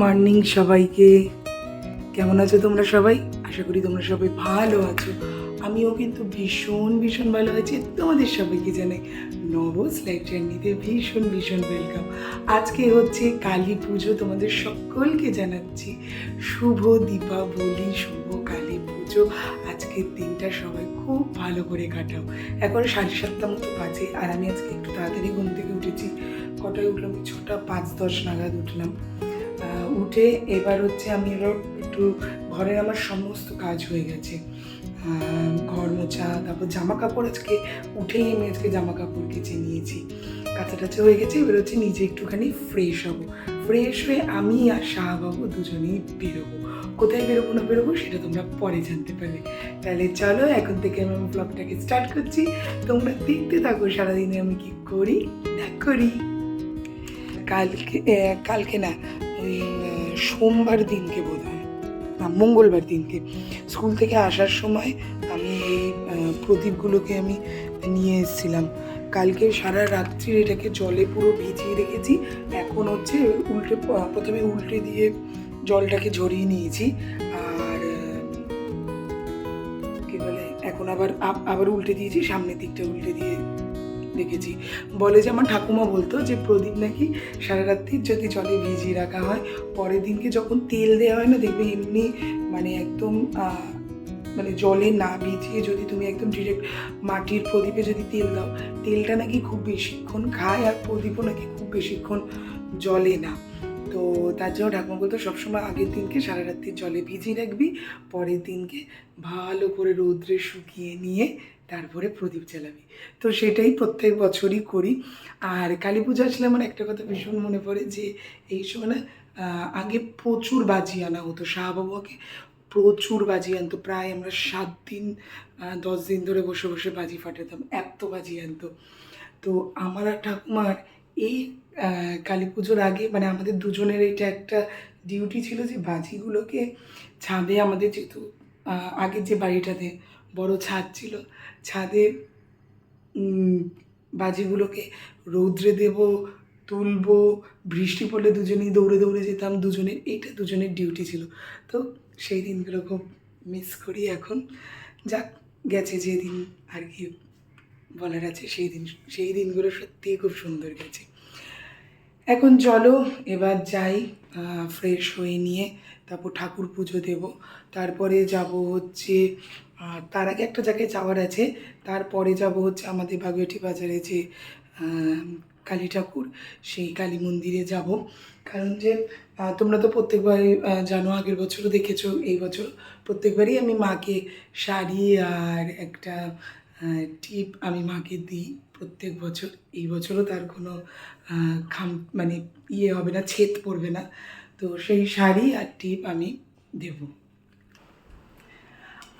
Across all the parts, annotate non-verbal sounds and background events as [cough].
Morning সবাইকে। কেমন আছো তোমরা সবাই? আশা করি তোমরা সবাই ভালো আছো। আমিও কিন্তু ভীষণ ভীষণ ভালো আছি। তোমাদের সবাইকে জানাই নবস লাইফ জার্নিতে ভীষণ ভীষণ ওয়েলকাম আজকে হচ্ছে কালী পুজো, তোমাদের সকলকে জানাচ্ছি শুভ দীপাবলি, শুভ কালী পুজো। আজকের দিনটা সবাই খুব ভালো করে কাটাও। এখন সাড়ে সাতটা মতো বাজে, আর আমি আজকে একটু তাড়াতাড়ি ঘুম থেকে উঠেছি। কটায় উঠলাম? ছটা পাঁচ দশ নাগাদ উঠলাম। উঠে এবার হচ্ছে আমি একটু ঘরের আমার সমস্ত কাজ হয়ে গেছে। ঘর মোছা, তারপর জামা কাপড় আজকে উঠেই আমি আজকে জামা কাপড় কেচে নিয়েছি কাঁচা টাচা হয়ে গেছে, এবার হচ্ছে নিজে একটুখানি ফ্রেশ হব। ফ্রেশ হয়ে আমি আর শাহবাবু দুজনেই বেরোবো। কোথায় বেরোবো না বেরোবো সেটা তোমরা পরে জানতে পারবে। তাহলে চলো, এখন থেকে আমি আমার ব্লগটাকে স্টার্ট করছি। তোমরা দেখতে থাকো সারাদিনে আমি কি করি না করি। কালকে কালকে না ওই সোমবার দিনকে বোধ হয় মঙ্গলবার দিনকে। স্কুল থেকে আসার সময় আমি এই প্রদীপগুলোকে আমি নিয়ে এসেছিলাম। কালকে সারা রাত্রি এটাকে জলে পুরো ভিজিয়ে রেখেছি। এখন হচ্ছে উল্টে প্রথমে উল্টে দিয়ে জলটাকে ঝরিয়ে নিয়েছি। আর, কি বলে, এখন আবার আব- আবার উল্টে দিয়েছি, সামনের দিকটা উল্টে দিয়ে রেখেছি বলে যে আমার ঠাকুমা বলতো যে প্রদীপ নাকি সারা রাত্রি যদি জলে ভিজিয়ে রাখা হয়, পরের দিনকে যখন তেল দেওয়া হয় না, দেখবে এমনি মানে একদম মানে জলে না ভিজিয়ে যদি তুমি একদম ডিরেক্ট মাটির প্রদীপে যদি তেল দাও, তেলটা নাকি খুব বেশিক্ষণ খায় আর প্রদীপও নাকি খুব বেশিক্ষণ জলে না। তো তার জন্য ঠাকুমা বলতো, সবসময় আগের দিনকে সারা রাত্রি জলে ভিজিয়ে রাখবি, পরের দিনকে ভালো করে রৌদ্রে শুকিয়ে নিয়ে তারপরে প্রদীপ জ্বালাবি। তো সেটাই প্রত্যেক বছরই করি। আর কালী পুজো আসলে আমার একটা কথা ভীষণ মনে পড়ে যে, এই সময় না আগে প্রচুর বাজি আনা হতো। শাহবাবুকে প্রচুর বাজি আনতো। প্রায় আমরা সাত দিন দশ দিন ধরে বসে বসে বাজি ফাটাতাম। এত বাজি আনতো। তো আমার আর ঠাকুমার এই কালী পুজোর আগে মানে আমাদের দুজনের এটা একটা ডিউটি ছিল যে বাজিগুলোকে ছাদে আমাদের যেহেতু আগের যে বাড়িটাতে বড় ছাদ ছিল ছাদে বাজিগুলোকে রৌদ্রে দেব, তুলবো, বৃষ্টি পড়লে দুজনেই দৌড়ে দৌড়ে যেতাম দুজনের এইটা দুজনের ডিউটি ছিল। তো সেই দিনগুলো খুব মিস করি এখন। যাক, গেছে যেদিন, আর কি বলার আছে, সেই দিন, সেই দিনগুলো সত্যিই খুব সুন্দর গেছে। এখন চলো, এবার যাই ফ্রেশ হয়ে নিয়ে তারপর ঠাকুর পুজো দেব। তারপরে যাব হচ্ছে আহ, তার আগে একটা জায়গায় যাওয়ার আছে। তারপরে যাব হচ্ছে আমাদের বাগুয়াটি বাজারে যে কালী ঠাকুর সেই কালী মন্দিরে যাব। কারণ যে তোমরা তো প্রত্যেকবারই জানো আগের বছরও দেখেছ এই বছর প্রত্যেকবারই আমি মাকে শাড়ি আর একটা টিপ আমি মাকে দিই প্রত্যেক বছর। এই বছরও তার কোনো খাম মানে ইয়ে হবে না ছেদ পড়বে না। তো সেই শাড়ি আর টিপ আমি দেব।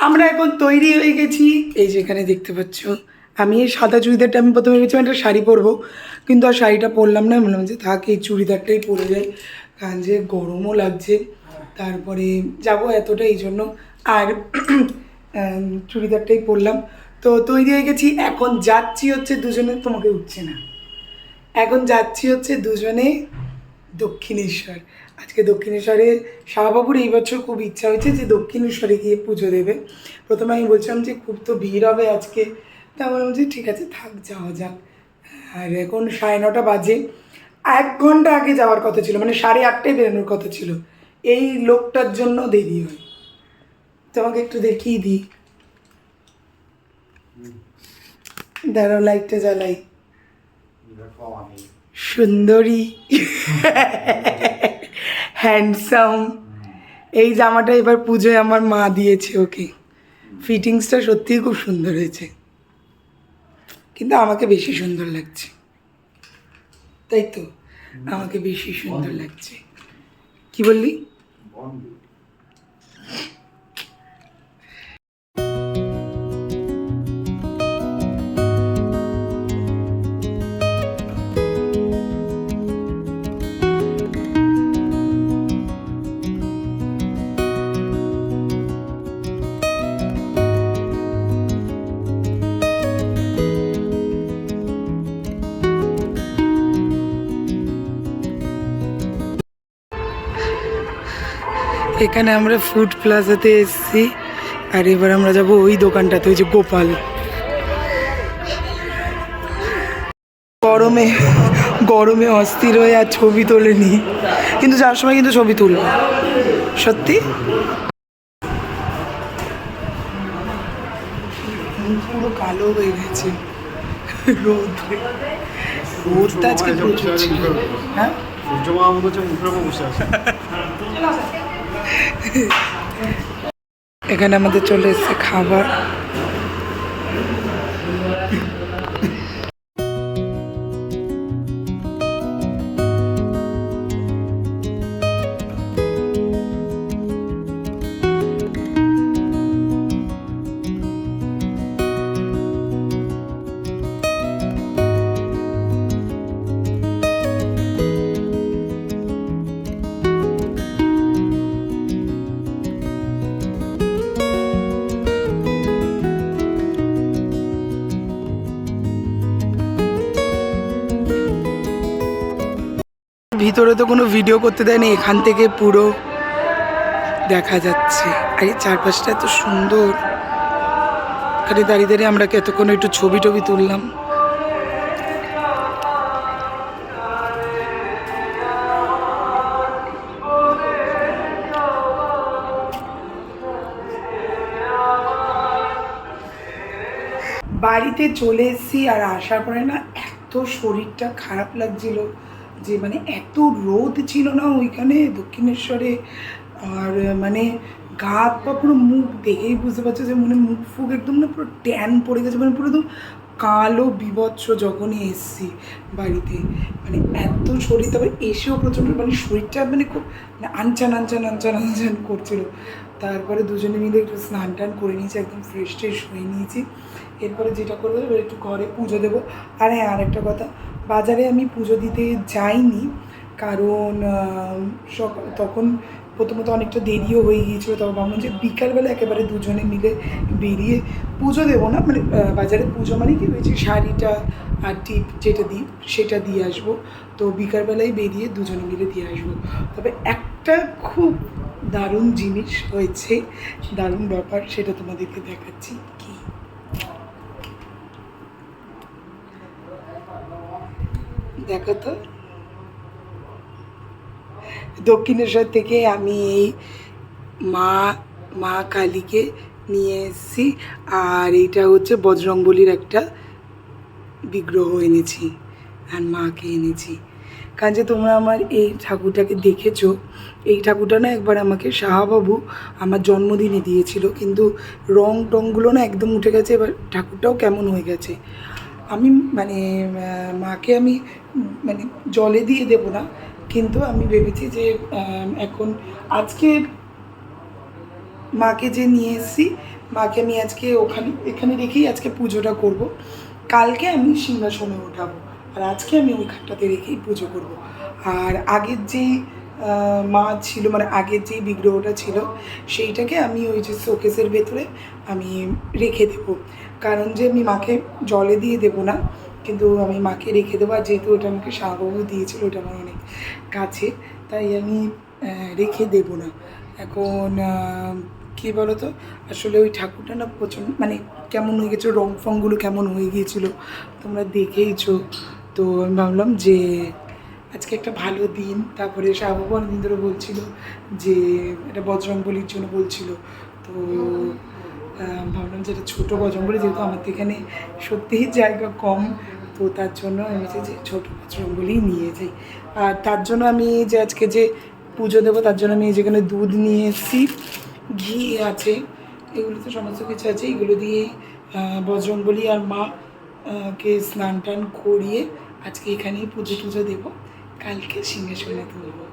আমরা এখন তৈরি হয়ে গেছি। এই যে এখানে দেখতে পাচ্ছ, আমি এই সাদা চুড়িদারটা আমি প্রথমে ভেবেছিলাম একটা শাড়ি পরবো, কিন্তু আর শাড়িটা পরলাম না। বললাম যে থাক, এই চুড়িদারটাই পরে যাই। কারণ যে গরমও লাগছে। তারপরে যাব এতটা, এই জন্য আর চুড়িদারটাই পরলাম। তো তৈরি হয়ে গেছি। এখন যাচ্ছি হচ্ছে দুজনে, তোমাকে উঠছে না। এখন যাচ্ছি হচ্ছে দুজনে দক্ষিণেশ্বর। আজকে দক্ষিণেশ্বরে শাহবাবুর এই বছর খুব ইচ্ছা হয়েছে যে দক্ষিণেশ্বরে গিয়ে পুজো দেবে। প্রথমে আমি বলছিলাম যে খুব তো ভিড় হবে আজকে। তা আমার বলছি ঠিক আছে থাক যাওয়া যাক। আর এখন সাড়ে নটা বাজে। এক ঘণ্টা আগে যাওয়ার কথা ছিল মানে সাড়ে আটটায় বেরোনোর কথা ছিল। এই লোকটার জন্য দেরি হয়। তোমাকে একটু দেখিয়ে দিই। দাঁড়াও লাইটটা জ্বালাই। সুন্দরী। হ্যান্ডসাম এই জামাটা এবার পুজোয় আমার মা দিয়েছে ওকে। ফিটিংসটা সত্যিই খুব সুন্দর হয়েছে। কিন্তু আমাকে বেশি সুন্দর লাগছে। তাই তো? আমাকে বেশি সুন্দর লাগছে। কি বললি? এখানে আমরা ফুড প্লাজাতে এসেছি আর এবার আমরা যাব ওই দোকানটাতে ওই যে গোপাল। গরমে গরমে অস্থির হয়ে আর ছবি তোলেনি। কিন্তু যাওয়ার সময় কিন্তু ছবি তুলব। সত্যি? পুরো কালো হয়ে গেছে। রোদ। রোদটা আজকে প্রচুর ছিল। হ্যাঁ? সূর্য মামা বসে আছে। [laughs] এখানে আমাদের চলে এসছে খাবার। ভিতরে তো কোনো ভিডিও করতে দেয়নি, এখান থেকে পুরো দেখা যাচ্ছে। আর এই চারপাশটা এত সুন্দর। এখানে দাঁড়িয়ে দাঁড়িয়ে আমরা এতক্ষণ একটু ছবি টবি তুললাম? বাড়িতে চলে এসেছি আর আসার পরে না এত শরীরটা খারাপ লাগছিল। যে মানে এত রোদ ছিল না ওইখানে দক্ষিণেশ্বরে? আর মানে গা পা পুরো মুখ দেখেই বুঝতে পারছ যে মানে মুখ ফুক একদম না পুরো ট্যান পড়ে গেছে মানে পুরো একদম কালো বিভৎস যখনই এসছি বাড়িতে। মানে এত শরীর, তারপর এসেও প্রচণ্ড মানে শরীরটা মানে খুব মানে আনচান আনচান আনচান আনচান করছিল। তারপরে দুজনে মিলে একটু স্নান টান করে নিয়েছি, একদম ফ্রেশ ট্রেশ হয়ে নিয়েছি। এরপরে যেটা করব একটু ঘরে পুজো দেবো। আর হ্যাঁ আরেকটা কথা বাজারে আমি পুজো দিতে যাইনি, কারণ তখন প্রথমত অনেকটা দেরিও হয়ে গিয়েছিল তখন ভাবলাম যে বিকালবেলা একেবারে দুজনে মিলে বেরিয়ে পুজো দেবো না মানে বাজারে পুজো মানে কি হয়েছে শাড়িটা আর টিপ যেটা দিই সেটা দিয়ে আসব, তো বিকালবেলায় বেরিয়ে দুজনে মিলে দিয়ে আসব। তবে একটা খুব দারুণ জিনিস হয়েছে, দারুণ ব্যাপার সেটা তোমাদেরকে দেখাচ্ছি কি দেখো তো। দক্ষিণেশ্বর থেকে আমি এই মা মা কালীকে নিয়ে এসেছি। আর এইটা হচ্ছে বজরংবলির একটা বিগ্রহ এনেছি আর মাকে এনেছি। কারণ যে তোমরা আমার এই ঠাকুরটাকে দেখেছ, এই ঠাকুরটা না একবার আমাকে শাহবাবু আমার জন্মদিনে দিয়েছিল, কিন্তু রং টংগুলো না একদম উঠে গেছে, এবার ঠাকুরটাও কেমন হয়ে গেছে। আমি মানে মাকে আমি মানে জলে দিয়ে দেবো না, কিন্তু আমি ভেবেছি যে এখন আজকে মাকে যে নিয়ে এসেছি, মাকে আমি আজকে ওখানে, এখানে রেখেই আজকে পুজোটা করব। কালকে আমি সিংহাসনে ওঠাবো আর আজকে আমি ওইখানটাতে রেখেই পুজো করব। আর আগের যেই মা ছিল মানে আগের যেই বিগ্রহটা ছিল, সেইটাকে আমি ওই যে শোকেসের ভেতরে আমি রেখে দেবো। কারণ যে আমি মাকে জলে দিয়ে দেবো না, কিন্তু আমি মাকে রেখে দেবো, আর যেহেতু ওটা আমাকে শাহবাবু দিয়েছিল, ওটা আমার অনেক কাছে, তাই আমি রেখে দেবো না। এখন কী বলো তো আসলে ওই ঠাকুরটা না প্রচণ্ড মানে কেমন হয়ে গেছিল, রং ফংগুলো কেমন হয়ে গিয়েছিল, তোমরা দেখেইছো। তো আমি ভাবলাম যে, আজকে একটা ভালো দিন, তারপরে শাহবাবু অনেকদিন ধরে বলছিল যে, এটা বজরংবলির জন্য বলছিল। তো ভাবলাম যে এটা ছোটো বজরংবলি যেহেতু আমাদের এখানে সত্যিই জায়গা কম, তো তার জন্য আমি যে ছোটো বজরংবলি নিয়ে যাই। আর তার জন্য আমি যে আজকে যে পুজো দেবো, তার জন্য আমি যেখানে দুধ নিয়ে এসেছি, ঘি আছে এগুলো তো সমস্ত কিছু আছে, এগুলো দিয়ে বজরংবলি আর মা কে স্নান টান করিয়ে আজকে এখানেই পুজো টুজো দেবো। কালকে সিংহাসনে তুলবো।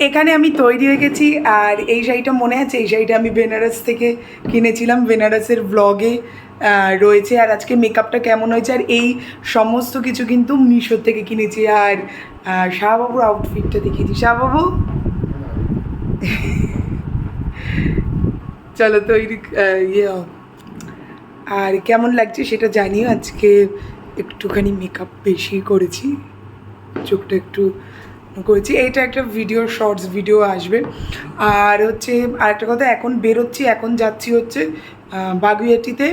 এখানে আমি তৈরি হয়ে গেছি, আর এই শাড়িটা মনে আছে? এই শাড়িটা আমি বেনারস থেকে কিনেছিলাম, বেনারসের ব্লগে রয়েছে। আর আজকে মেকআপটা কেমন হয়েছে? আর এই সমস্ত কিছু কিন্তু মিশো থেকে কিনেছি। আর শাহবাবুর আউটফিটটা দেখিয়েছি শাহবাবু? [laughs] চলো তৈরি ইয়ে আর কেমন লাগছে সেটা জানিও। আজকে একটুখানি মেকআপ বেশি করেছি। চোখটা একটু করেছি। এইটা একটা ভিডিও শর্টস ভিডিও আসবে। আর হচ্ছে আরেকটা কথা, এখন বেরোচ্ছি, এখন যাচ্ছি হচ্ছে বাগুয়াটিতে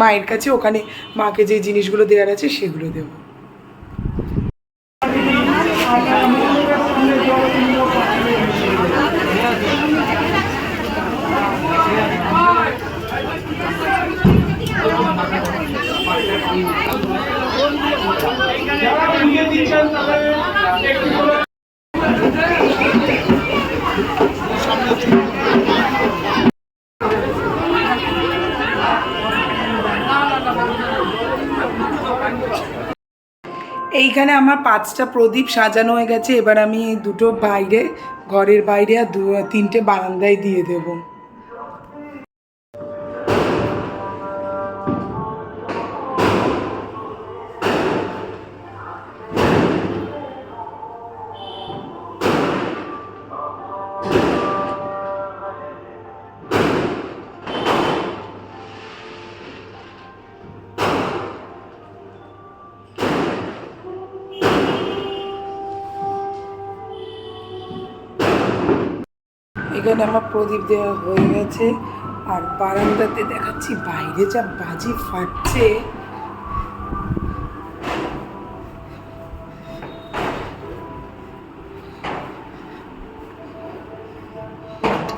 মায়ের কাছে। ওখানে মাকে যে জিনিসগুলো দেওয়ার আছে, সেগুলো দেবো। এইখানে আমার পাঁচটা প্রদীপ সাজানো হয়ে গেছে, এবার আমি দুটো বাইরে, ঘরের বাইরে আর দু, তিনটে বারান্দায় দিয়ে দেব। এখানে আমার প্রদীপ দেওয়া হয়ে গেছে। আর বারান্দাতে দেখাচ্ছি, বাইরে যা বাজি ফাটছে।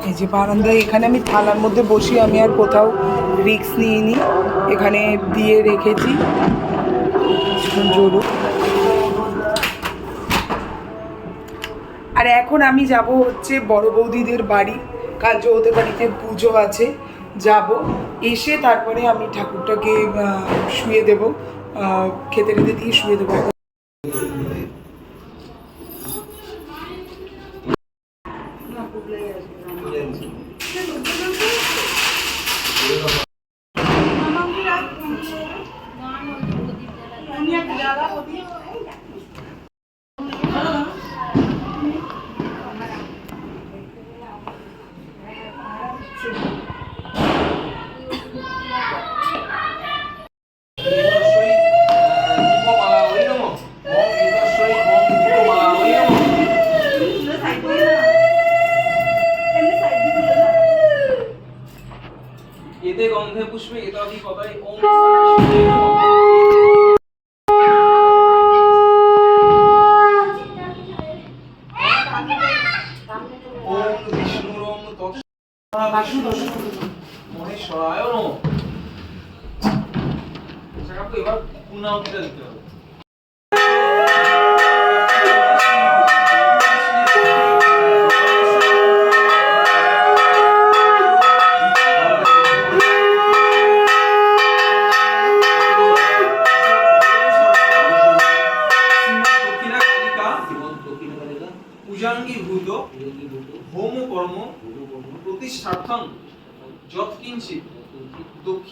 এই যে বারান্দায় এখানে আমি থালার মধ্যে বসি, আমি আর কোথাও রিক্স নিইনি। এখানে দিয়ে রেখেছি। কিছুক্ষণ জোরো আর এখন আমি যাব হচ্ছে বড় বৌদিদের বাড়ি। কাল ওদের বাড়িতে পুজো আছে, যাব। এসে তারপরে আমি ঠাকুরটাকে শুয়ে দেব। খেতে খেতে দিয়ে শুয়ে দেবো। এতে গন্ধে পুষ্পে এতাদি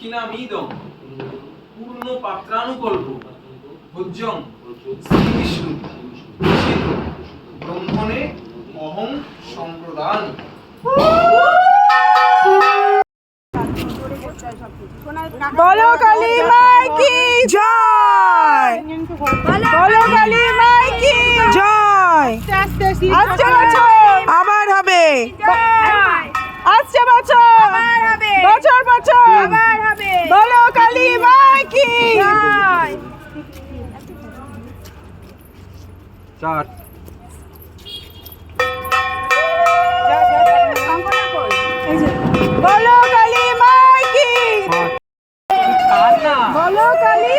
দক্ষিণামিদং পূর্ণ পাত্রানুকল্প। ভোজ্যং শ্রী বিষ্ণু বিষ্ণু ব্রহ্মণে অহং সম্প্রদান। বলো কালী মাই জয়? বলো কালী মাই কি জয়? আবার হবে। আসছে বছর। বছর বছর। বলো কালী ভাই কি? চার। বলো কালী মাই কি? বলো কালী